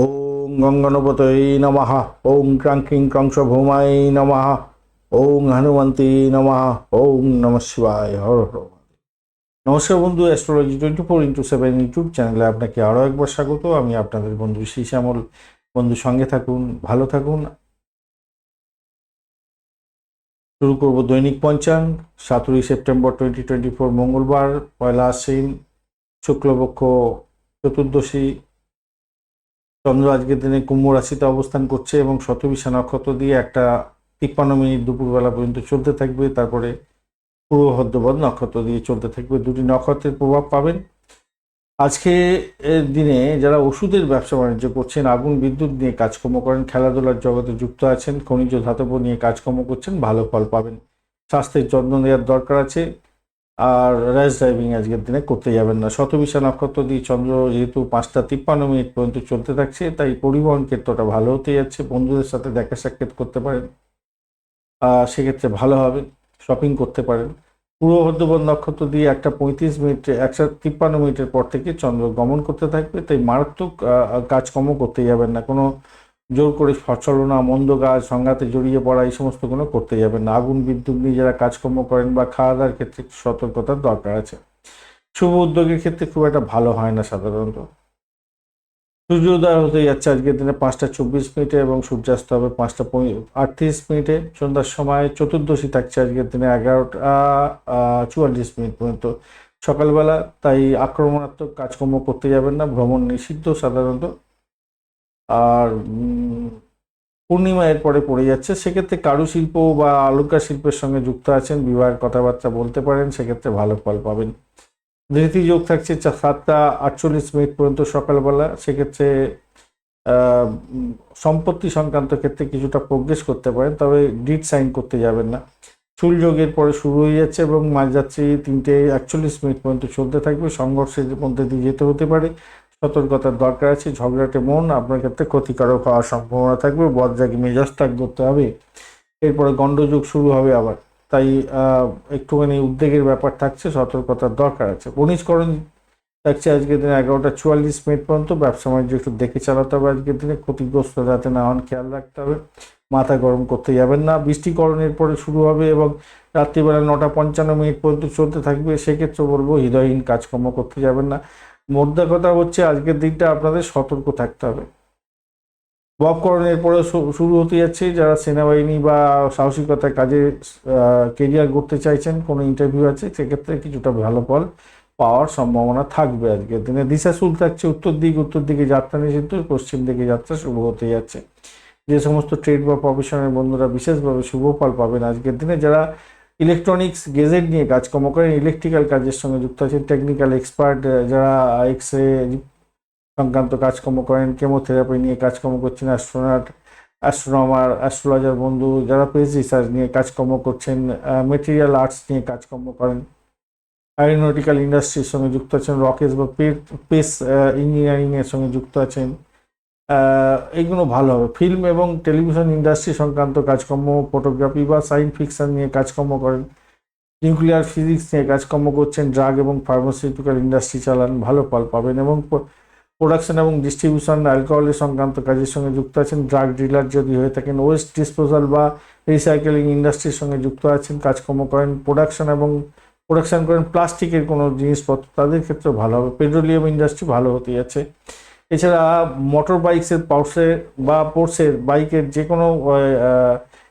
ওং গঙ্গনপতৈ নমঃ। ওং ক্রাঙ্কিং ক্রংশ ভৌমাই নমঃ। ওং হনুমন্তী নমঃ। ওং নম শিবায়। হর হর নমস্কার বন্ধু astrology twenty four into seven YouTube চ্যানেলে আপনাকে আরও একবার স্বাগত। আমি আপনাদের বন্ধু শ্রী শ্যামল। বন্ধু, সঙ্গে থাকুন, ভালো থাকুন। শুরু করব দৈনিক পঞ্চাং সাতই সেপ্টেম্বর টোয়েন্টি টোয়েন্টি ফোর মঙ্গলবার, পয়লা আশ্বিন, শুক্লপক্ষ, চতুর্দশী চন্দ্র আজকের দিনে কুম্ভ রাশিতে অবস্থান করছে এবং শতবিশা নক্ষত্র দিয়ে একটা তিপ্পান্ন মিনিট দুপুরবেলা পর্যন্ত চলতে থাকবে। তারপরে পূর্ব ভদ্রপদ নক্ষত্র দিয়ে চলতে থাকবে। দুটি নক্ষত্রের প্রভাব পাবেন। আজকে দিনে যারা ওষুধের ব্যবসা বাণিজ্য করছেন, আগুন, বিদ্যুৎ নিয়ে কাজকর্ম করেন, খেলাধুলার জগতে যুক্ত আছেন, খনিজ ধাতব নিয়ে কাজকর্ম করছেন, ভালো ফল পাবেন। স্বাস্থ্যের যত্ন নেওয়ার দরকার আছে। আর র্যাশ ড্রাইভিং আজকের দিনে করতে যাবেন না। শতবিশা নক্ষত্র দিয়ে চন্দ্র যেহেতু পাঁচটা তিপ্পান্ন মিনিট পর্যন্ত চলতে থাকছে, তাই পরিবহন ক্ষেত্রটা ভালো হতে যাচ্ছে। বন্ধুদের সাথে দেখা সাক্ষাৎ করতে পারেন। সেক্ষেত্রে ভালো হবে শপিং করতে পারেন। পূর্ব বর্ধমান নক্ষত্র দিয়ে একটা পঁয়ত্রিশ মিনিট, একশো তিপ্পান্ন মিনিটের পর থেকে চন্দ্র গমন করতে থাকবে। তাই মারাত্মক কাজকর্ম করতে যাবেন না। কোনো জোর করে সচলনা মন্দ কাজ, সংঘাতে জড়িয়ে পড়া, এই সমস্ত কোনো করতে যাবেন না। আগুন, বিদ্যুৎ নিয়ে যারা কাজকর্ম করেন বা খাওয়া দাওয়ার ক্ষেত্রে সতর্কতার দরকার আছে। শুভ উদ্যোগের ক্ষেত্রে খুব একটা ভালো হয় না সাধারণত। সূর্যোদয় হতে যাচ্ছে আজকের দিনে পাঁচটা চব্বিশ মিনিটে এবং সূর্যাস্ত হবে পাঁচটা আটত্রিশ মিনিটে। সন্ধ্যার সময় চতুর্দশী থাকছে আজকের দিনে এগারোটা চুয়াল্লিশ মিনিট পর্যন্ত। সকালবেলা তাই আক্রমণাত্মক কাজকর্ম করতে যাবেন না, ভ্রমণ নিষিদ্ধ সাধারণত। আর পূর্ণিমা এর পরে পড়ে যাচ্ছে। সেক্ষেত্রে কারুশিল্প বা আলুকা শিল্পের সঙ্গে যুক্ত আছেন, বিবাহের কথাবার্তা বলতে পারেন, সেক্ষেত্রে ভালো ফল পাবেন। ধৃতি যোগ থাকছে সাতটা আটচল্লিশ মিনিট পর্যন্ত সকালবেলা। সেক্ষেত্রে সম্পত্তি সংক্রান্ত ক্ষেত্রে কিছুটা প্রোগ্রেস করতে পারেন, তবে ডিট সাইন করতে যাবেন না। চুল যোগের পরে শুরু হয়ে যাচ্ছে এবং মাঝরাত্রি তিনটে একচল্লিশ মিনিট পর্যন্ত চলতে থাকবে। সংঘর্ষের মধ্যে দিয়ে যেতে হতে পারে। সতর্কতার দরকার আছে, ঝগড়াটে মন, আপনার ক্ষেত্রে ক্ষতিকারক হওয়ার সম্ভাবনা থাকবে বজ্রাগী মেজাজ ত্যাগ করতে হবে। এরপরে গণ্ডযুগ শুরু হবে আবার। তাই একটুখানি উদ্বেগের ব্যাপার থাকছে, সতর্কতার দরকার আছে। বনিজকরণ থাকছে আজকের দিনে এগারোটা চুয়াল্লিশ মিনিট পর্যন্ত। ব্যবসা বাণিজ্য একটু দেখে চালাতে হবে আজকের দিনে, ক্ষতিগ্রস্ত যাতে না হন, খেয়াল রাখতে হবে। মাথা গরম করতে যাবেন না। বৃষ্টিকরণের পরে শুরু হবে এবং রাত্রিবেলা নটা পঞ্চান্ন মিনিট পর্যন্ত চলতে থাকবে, সেক্ষেত্রে বলব হৃদয়হীন কাজকর্ম করতে যাবেন না। মোদ্দা কথা হচ্ছে আজকের দিনটা আপনাদের সতর্ক থাকতে হবে। ববকরণের পরে শুরু হতে যাচ্ছে। যারা সেনাবাহিনী বা সাহসিকতার কাজে কেরিয়ার করতে চাইছেন, কোনো ইন্টারভিউ আছে, সেক্ষেত্রে কিছুটা ভালো ফল পাওয়ার সম্ভাবনা থাকবে আজকের দিনে। দিশা দিশাশুল থাকছে উত্তর দিক, উত্তর দিকে যাত্রা নিষিদ্ধ, পশ্চিম দিকে যাত্রা শুরু হতে যাচ্ছে। যে সমস্ত ট্রেড বা প্রফেশনের বন্ধুরা বিশেষভাবে শুভ ফল পাবেন আজকের দিনে। যারা ইলেকট্রনিক্স গেজেট নিয়ে কাজকর্ম করেন ইলেকট্রিক্যাল কাজের সঙ্গে যুক্ত আছেন টেকনিক্যাল এক্সপার্ট যারা এক্স রে সংক্রান্ত কাজকর্ম করেন, কেমোথেরাপি নিয়ে কাজকর্ম করছেন, অ্যাস্ট্রোনট, অ্যাস্ট্রোনমার, অ্যাস্ট্রোলজার বন্ধু যারা পেস রিসার্চ নিয়ে কাজকর্ম করছেন মেটেরিয়াল আর্টস নিয়ে কাজকর্ম করেন। অ্যারোনটিক্যাল ইন্ডাস্ট্রির সঙ্গে যুক্ত আছেন রকেটস বা পেস ইঞ্জিনিয়ারিং এর সঙ্গে যুক্ত আছেন। আহ, এইগুলো ভালো হবে। ফিল্ম এবং টেলিভিশন ইন্ডাস্ট্রি সংক্রান্ত কাজকর্ম ফটোগ্রাফি বা সায়েন্স ফিকশন নিয়ে কাজকর্ম করেন। নিউক্লিয়ার ফিজিক্স নিয়ে কাজকর্ম করছেন ড্রাগ এবং ফার্মাসিউটিক্যাল ইন্ডাস্ট্রি চালান ভালো ফল পাবেন এবং প্রোডাকশন এবং ডিস্ট্রিবিউশন অ্যালকোহলের সংক্রান্ত কাজের সঙ্গে যুক্ত আছেন। ড্রাগ ডিলার যদি হয়ে থাকেন ওয়েস্ট ডিসপোজাল বা রিসাইকেলিং ইন্ডাস্ট্রির সঙ্গে যুক্ত আছেন কাজকর্ম করেন প্রোডাকশন এবং প্রোডাকশন করেন প্লাস্টিকের কোনো জিনিসপত্র তাদের ক্ষেত্রে ভালো হবে। পেট্রোলিয়াম ইন্ডাস্ট্রি ভালো হতে যাচ্ছে এছাড়া মোটর বাইকসের পাউসের বা পোর্সের বাইকের যে কোনো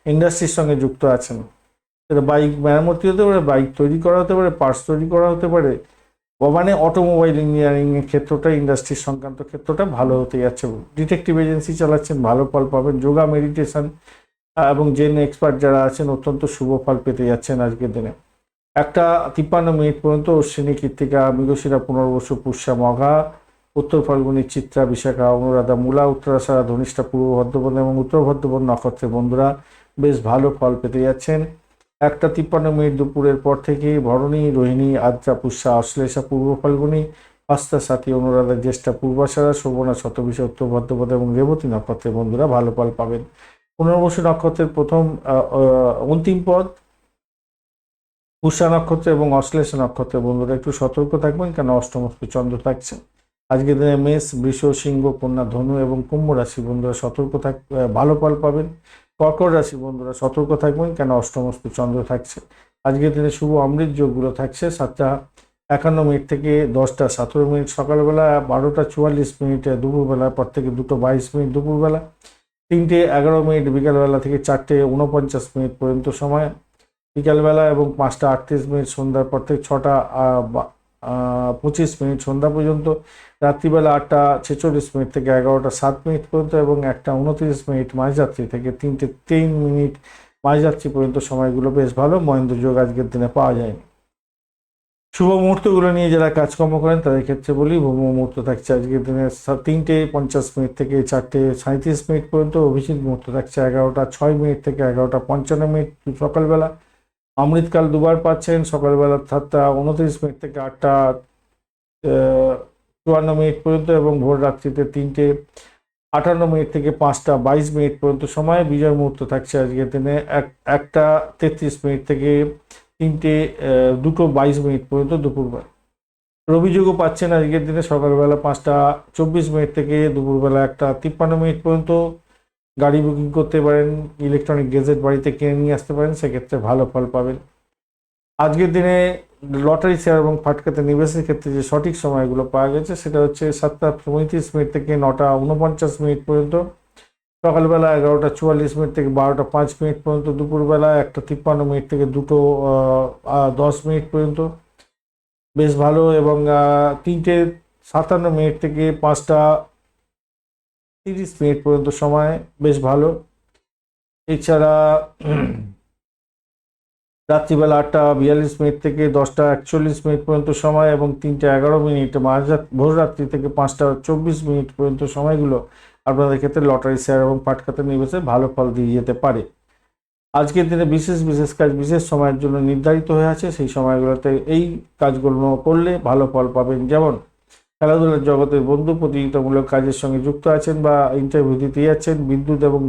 ইন্ডাস্ট্রির সঙ্গে যুক্ত আছেন। সেটা বাইক মেরামতি হতে পারে বাইক তৈরি করা হতে পারে পার্টস তৈরি করা হতে পারে মানে অটোমোবাইল ইঞ্জিনিয়ারিং এর ক্ষেত্রটা ইন্ডাস্ট্রির সংক্রান্ত ক্ষেত্রটা ভালো হতে যাচ্ছে। ডিটেকটিভ এজেন্সি চালাচ্ছেন, ভালো ফল পাবেন, যোগা মেডিটেশন এবং জেন এক্সপার্ট যারা আছেন, অত্যন্ত শুভ ফল পেতে যাচ্ছেন আজকের দিনে। একটা তিপ্পান্ন মিনিট পর্যন্ত অশ্বিনী কৃত্তিকা মৃগশিরা পুনর্বসু পুষ্যা মঘা উত্তর ফাল্গুনি চিত্রা বিশাখা, অনুরাধা মূলা, উত্তরাশারা ধনিষ্ঠা, পূর্ব ভদ্রপদ এবং উত্তর ভদ্রপদ নক্ষত্রের বন্ধুরা, বেশ ভালো ফল পেতে যাচ্ছেন। একটা তিপ্পান্ন মিনিট দুপুরের পর থেকে ভরণী, রোহিণী, আদ্রা, পুষ্যা, অশ্লেষা, পূর্ব ফাল্গুনি হস্তা সাথী, অনুরাধা, জ্যেষ্ঠা, পূর্বাশারা, শোভনা, শতবিশা, উত্তর ভদ্রপদ এবং রেবতী নক্ষত্রের বন্ধুরা ভালো ফল পাবেন। পুনর্বসু নক্ষত্রের প্রথম অন্তিম পদ, পুষ্যা নক্ষত্র এবং অশ্লেষা নক্ষত্রের বন্ধুরা একটু সতর্ক থাকবেন কেন অষ্টমস্ত চন্দ্র থাকছে। আজকের দিনে মেষ, বৃষ, সিংহ, কন্যা, ধনু এবং কুম্ভ রাশি বন্ধুরা সতর্ক থাক ভালো ফল পাবেন। কর্কট রাশি বন্ধুরা সতর্ক থাকবেন কেন অষ্টমস্ত চন্দ্র থাকছে। আজকের দিনে শুভ অমৃত যোগগুলো থাকছে সাতটা একান্ন মিনিট থেকে দশটা সতেরো মিনিট সকালবেলা, বারোটা চুয়াল্লিশ মিনিট দুপুরবেলা পর থেকে দুটো বাইশ মিনিট দুপুরবেলা, তিনটে এগারো মিনিট বিকালবেলা থেকে চারটে উনপঞ্চাশ মিনিট পর্যন্ত সময়, বিকালবেলা এবং পাঁচটা আটত্রিশ মিনিট সন্ধ্যার পর থেকে ছটা পঁচিশ মিনিট সন্ধ্যা পর্যন্ত, রাত্রিবেলা আটটা ছেচল্লিশ মিনিট থেকে এগারোটা সাত মিনিট পর্যন্ত এবং একটা উনত্রিশ মিনিট মাঝরাত্রি থেকে তিনটে তিন মিনিট মাঝরাত্রি পর্যন্ত সময়গুলো বেশ ভালো। মহেন্দ্র যোগ আজকের দিনে পাওয়া যায়নি। শুভ মুহূর্তগুলো নিয়ে যারা কাজকর্ম করেন তাদের ক্ষেত্রে বলি, শুভ মুহূর্ত থাকছে আজকের দিনে তিনটে পঞ্চাশ মিনিট থেকে চারটে সাঁত্রিশ মিনিট পর্যন্ত, অভিজিৎ মুহূর্ত থাকছে এগারোটা ছয় মিনিট থেকে এগারোটা পঞ্চান্ন মিনিট সকালবেলা। অমৃতকাল দুবার পাচ্ছেন, সকালবেলা সাতটা উনত্রিশ মিনিট থেকে আটটা চুয়ান্ন মিনিট পর্যন্ত এবং ভোর রাত্রিতে তিনটে, আটান্ন মিনিট থেকে পাঁচটা, বাইশ মিনিট পর্যন্ত সময়, বিজয় মুহূর্ত থাকছে আজকের দিনে। এক, একটা তেত্রিশ মিনিট থেকে তিনটে দুটো বাইশ মিনিট পর্যন্ত দুপুরবেলা। রবিযোগও পাচ্ছেন আজকের দিনে সকালবেলা পাঁচটা চব্বিশ মিনিট থেকে দুপুরবেলা একটা তিপ্পান্ন মিনিট পর্যন্ত। গাড়ি বুকিং করতে পারেন ইলেকট্রনিক গেজেট বাড়িতে কিনে নিয়ে আসতে পারেন, সেক্ষেত্রে ভালো ফল পাবেন। আজকের দিনে লটারি শেয়ার এবং ফাটকাতে নিবেশের ক্ষেত্রে যে সঠিক সময়গুলো পাওয়া গেছে, সেটা হচ্ছে সাতটা পঁয়ত্রিশ মিনিট থেকে নটা উনপঞ্চাশ মিনিট পর্যন্ত, সকালবেলা এগারোটা চুয়াল্লিশ মিনিট থেকে বারোটা পাঁচ মিনিট পর্যন্ত, দুপুরবেলা একটা তিপ্পান্ন মিনিট থেকে দুটো দশ মিনিট পর্যন্ত। বেশ ভালো এবং তিনটে সাতান্ন মিনিট থেকে পাঁচটা তিরিশ মিনিট পর্যন্ত সময়, বেশ ভালো। এছাড়া রাত্রিবেলা আটটা বিয়াল্লিশ মিনিট থেকে দশটা একচল্লিশ মিনিট পর্যন্ত সময় এবং তিনটে এগারো মিনিট মাঝরাত ভোর রাত্রি থেকে পাঁচটা চব্বিশ মিনিট পর্যন্ত সময়গুলো আপনাদের ক্ষেত্রে লটারি শেয়ার এবং পাটখাতে নিবেশে ভালো ফল দিয়ে যেতে পারে। আজকের দিনে বিশেষ বিশেষ কাজ, বিশেষ সময়ের জন্য নির্ধারিত হয়ে আছে। সেই সময়গুলোতে এই কাজগুলো করলে ভালো ফল পাবেন। যেমন খেলাধুলার জগতের বন্ধু প্রতিযোগিতামূলক কাজের সঙ্গে যুক্ত আছেন বা ইন্টারভিউ দিতে যাচ্ছেন, বিদ্যুৎ এবং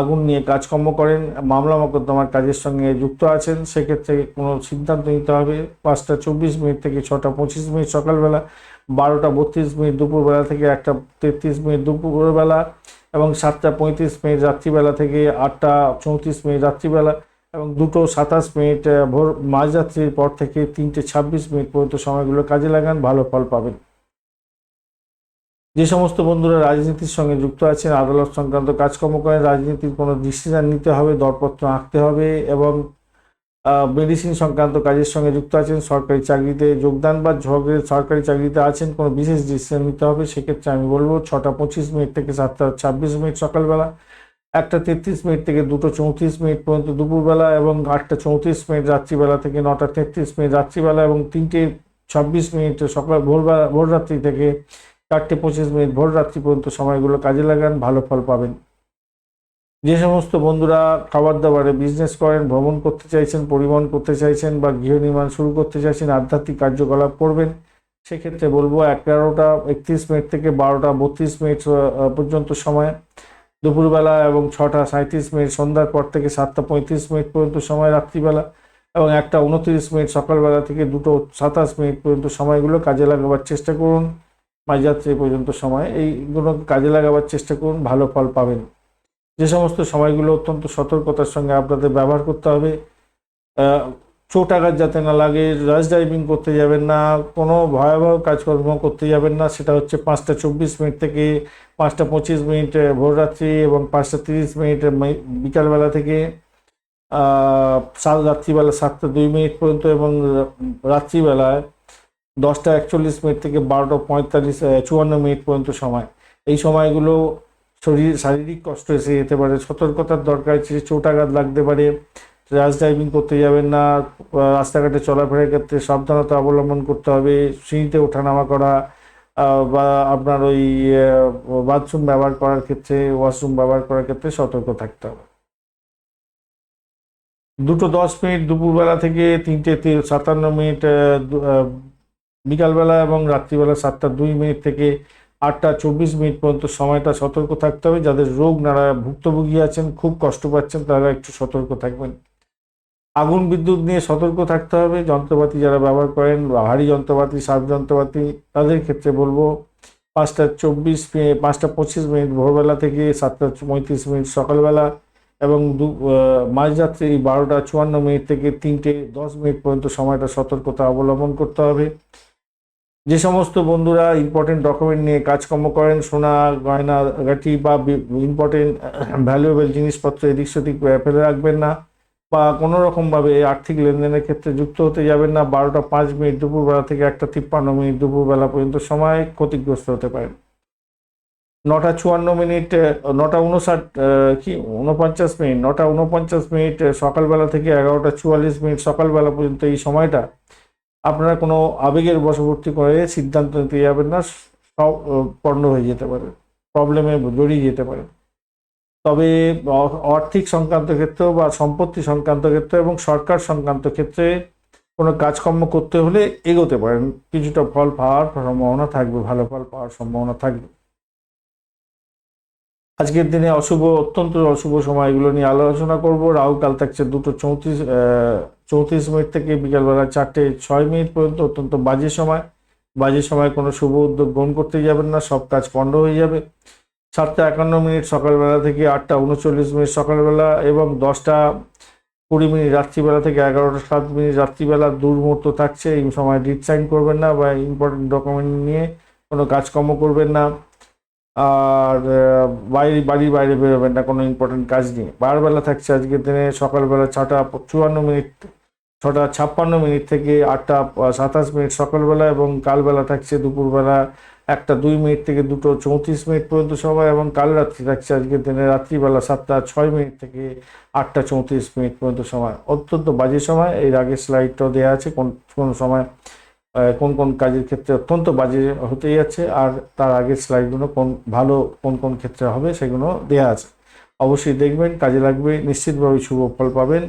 আগুন নিয়ে কাজকর্ম করেন, মামলা মোকদ্দমার কাজের সঙ্গে যুক্ত আছেন, সেক্ষেত্রে কোনো সিদ্ধান্ত নিতে হবে। পাঁচটা চব্বিশ মিনিট থেকে ছটা পঁচিশ মিনিট সকালবেলা, বারোটা বত্রিশ মিনিট দুপুরবেলা থেকে একটা তেত্রিশ মিনিট দুপুরবেলা এবং সাতটা পঁয়ত্রিশ মিনিট রাত্রিবেলা থেকে আটটা চৌত্রিশ মিনিট রাত্রিবেলা এবং দুটো সাতাশ মিনিট ভোর মাঝরাত্রির পর থেকে তিনটে ছাব্বিশ মিনিট পর্যন্ত সময়গুলো কাজে লাগান, ভালো ফল পাবেন। যে সমস্ত বন্ধুরা রাজনীতির সঙ্গে যুক্ত আছেন, আদালত সংক্রান্ত কাজকর্ম করেন, রাজনীতির কোনো ডিসিশন নিতে হবে, দরপত্র আঁকতে হবে এবং মেডিসিন সংক্রান্ত কাজের সঙ্গে যুক্ত আছেন, সরকারি চাকরিতে যোগদান বা ঝগড়ে সরকারি চাকরিতে আছেন, কোনো বিশেষ ডিসিশন নিতে হবে, সেক্ষেত্রে আমি বলব ছটা পঁচিশ মিনিট থেকে সাতটা ছাব্বিশ মিনিট সকালবেলা। একটা তেত্রিশ মিনিট থেকে দুটো চৌত্রিশ মিনিট পর্যন্ত দুপুরবেলা এবং আটটা চৌত্রিশ মিনিট রাত্রিবেলা থেকে নটা তেত্রিশ মিনিট রাত্রিবেলা এবং তিনটে ছাব্বিশ মিনিট সকাল ভোরবেলা ভোর রাত্রি থেকে চারটে পঁচিশ মিনিট ভোর রাত্রি পর্যন্ত সময়গুলো কাজে লাগান, ভালো ফল পাবেন। যে সমস্ত বন্ধুরা খাবার দাবারে বিজনেস করেন, ভ্রমণ করতে চাইছেন, পরিবহন করতে চাইছেন বা গৃহ নির্মাণ শুরু করতে চাইছেন, আধ্যাত্মিক কার্যকলাপ করবেন, সেক্ষেত্রে বলব এগারোটা একত্রিশ মিনিট থেকে বারোটা বত্রিশ মিনিট পর্যন্ত সময়। দুপুরবেলা এবং ছটা সাঁত্রিশ মিনিট, সন্ধ্যার পর থেকে সাতটা পঁয়ত্রিশ মিনিট পর্যন্ত সময় রাত্রিবেলা এবং একটা উনত্রিশ মিনিট সকালবেলা থেকে দুটো সাতাশ মিনিট পর্যন্ত সময়গুলো কাজে লাগাবার চেষ্টা করুন। মাঝরাত্রি পর্যন্ত সময়, এইগুলো কাজে লাগাবার চেষ্টা করুন, ভালো ফল পাবেন। যে সমস্ত সময়গুলো অত্যন্ত সতর্কতার সঙ্গে আপনাদের ব্যবহার করতে হবে। চোট আঘাত যাতে না লাগে রাশ ড্রাইভিং করতে যাবেন না, কোনো ভয়াবহ কাজকর্ম করতে যাবেন না, সেটা হচ্ছে পাঁচটা চব্বিশ মিনিট থেকে পাঁচটা পঁচিশ মিনিট ভোররাত্রি এবং পাঁচটা তিরিশ মিনিট বিকালবেলা থেকে সাত, রাত্রিবেলা সাতটা দুই মিনিট পর্যন্ত এবং রাত্রিবেলায় দশটা একচল্লিশ মিনিট থেকে বারোটা পঁয়তাল্লিশ চুয়ান্ন মিনিট পর্যন্ত সময়। এই সময়গুলো শরীর, শারীরিক কষ্ট এসে যেতে পারে, সতর্কতার দরকার চোটাঘাত লাগতে পারে। রাশ ড্রাইভিং করতে যাবেন না রাস্তাঘাটে চলাফেরার ক্ষেত্রে সাবধানতা অবলম্বন করতে হবে, সিঁড়িতে ওঠানামা করা বা আপনার ওই বাথরুম ব্যবহার করার ক্ষেত্রে, ওয়াশরুম ব্যবহার করার ক্ষেত্রে সতর্ক থাকতে হবে। দুটো দশ মিনিট দুপুরবেলা থেকে তিনটে সাতান্ন মিনিট বিকালবেলা এবং রাত্রিবেলা সাতটা দুই মিনিট থেকে আটটা চব্বিশ মিনিট পর্যন্ত সময়টা সতর্ক থাকতে হবে। যাদের রোগ নারা ভুক্তভোগী আছেন, খুব কষ্ট পাচ্ছেন, তারা একটু সতর্ক থাকবেন। আগুন বিদ্যুৎ নিয়ে সতর্ক থাকতে হবে। যন্ত্রপাতি যারা ব্যবহার করেন ভারী যন্ত্রপাতি সাব যন্ত্রপাতি, তাদের ক্ষেত্রে বলব পাঁচটা চব্বিশ মিনিট পাঁচটা পঁচিশ মিনিট ভোরবেলা থেকে সাতটা পঁয়ত্রিশ মিনিট সকালবেলা এবং দু মাঝরাত্রি বারোটা চুয়ান্ন মিনিট থেকে তিনটে দশ মিনিট পর্যন্ত সময়টা সতর্কতা অবলম্বন করতে হবে। যে সমস্ত বন্ধুরা ইম্পর্টেন্ট ডকুমেন্ট নিয়ে কাজকর্ম করেন, সোনা, গয়না, গাঠি বা ইম্পর্টেন্ট ভ্যালুয়েবল জিনিসপত্র এদিক সেদিক ফেলে রাখবেন না। বা কোনো রকমভাবে আর্থিক লেনদেনের ক্ষেত্রে যুক্ত হতে যাবেন না, বারোটা পাঁচ মিনিট দুপুরবেলা থেকে একটা তিপ্পান্ন মিনিট দুপুরবেলা পর্যন্ত সময় ক্ষতিগ্রস্ত হতে পারেন নটা চুয়ান্ন মিনিট নটা উনষাট কি, উনপঞ্চাশ মিনিট, নটা উনপঞ্চাশ মিনিট সকালবেলা থেকে এগারোটা চুয়াল্লিশ মিনিট সকালবেলা পর্যন্ত এই সময়টা আপনারা কোনো আবেগের বশবর্তী করে সিদ্ধান্ত নিতে যাবেন না, সব পণ্ড হয়ে যেতে পারে, প্রবলেমে জড়িয়ে যেতে পারে। তবে আর্থিক সংক্রান্ত ক্ষেত্রে বা সম্পত্তি সংক্রান্ত ক্ষেত্রে এবং সরকার সংক্রান্ত ক্ষেত্রে কোনো কাজকর্ম করতে হলে এগোতে পারেন। কিছুটা ফল পাওয়ার সম্ভাবনা থাকবে, ভালো ফল পাওয়ার সম্ভাবনা থাকবে। আজকের দিনে অশুভ, অত্যন্ত অশুভ সময়গুলো নিয়ে আলোচনা করব। রাহু কাল থাকছে দুটো চৌত্রিশ চৌত্রিশ মিনিট থেকে বিকালবেলা চারটে ছয় মিনিট পর্যন্ত অত্যন্ত বাজে সময়। বাজে সময় কোনো শুভ উদ্যোগ গ্রহণ করতে যাবেন না, সব কাজ পণ্ড হয়ে যাবে। সাতটা একান্ন মিনিট সকালবেলা থেকে আটটা উনচল্লিশ মিনিট সকালবেলা এবং দশটা কুড়ি মিনিট রাত্রিবেলা থেকে এগারোটা সাত মিনিট রাত্রিবেলা দুর্মূর্ত থাকছে, এই সময় ডিট সাইন করবেন না বা ইম্পর্টেন্ট ডকুমেন্ট নিয়ে কোনো কাজকর্ম করবেন না। আর বাইরে, বাড়ির বাইরে বেরোবেন না, কোনো ইম্পর্টেন্ট কাজ নিয়ে। বারবেলা থাকছে আজকের দিনে সকালবেলা ছটা চুয়ান্ন মিনিট, ছটা ছাপ্পান্ন মিনিট থেকে আটটা সাতাশ মিনিট সকালবেলা এবং কালবেলা থাকছে দুপুরবেলা একটা দুই মিনিট থেকে দুটো চৌত্রিশ মিনিট পর্যন্ত সময় এবং কাল রাত্রি থাকছে আজকের দিনে, রাত্রিবেলা সাতটা, ছয় মিনিট থেকে আটটা চৌত্রিশ মিনিট পর্যন্ত সময়। অত্যন্ত বাজে সময়, এর আগে স্লাইডটাও দেওয়া আছে, কোন কোন সময় কোন কোন কাজের ক্ষেত্রে অত্যন্ত বাজে হতেই যাচ্ছে, আর তার আগের স্লাইডগুলো কোন ভালো, কোন কোন ক্ষেত্রে হবে সেগুলো দেওয়া আছে। অবশ্যই দেখবেন, কাজে লাগবে, নিশ্চিতভাবে শুভ ফল পাবেন।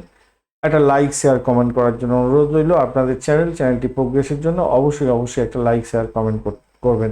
একটা লাইক শেয়ার কমেন্ট করার জন্য অনুরোধ রইল। আপনাদের চ্যানেল চ্যানেলটি প্রোগ্রেসের জন্য অবশ্যই অবশ্যই একটা লাইক শেয়ার কমেন্ট করবেন।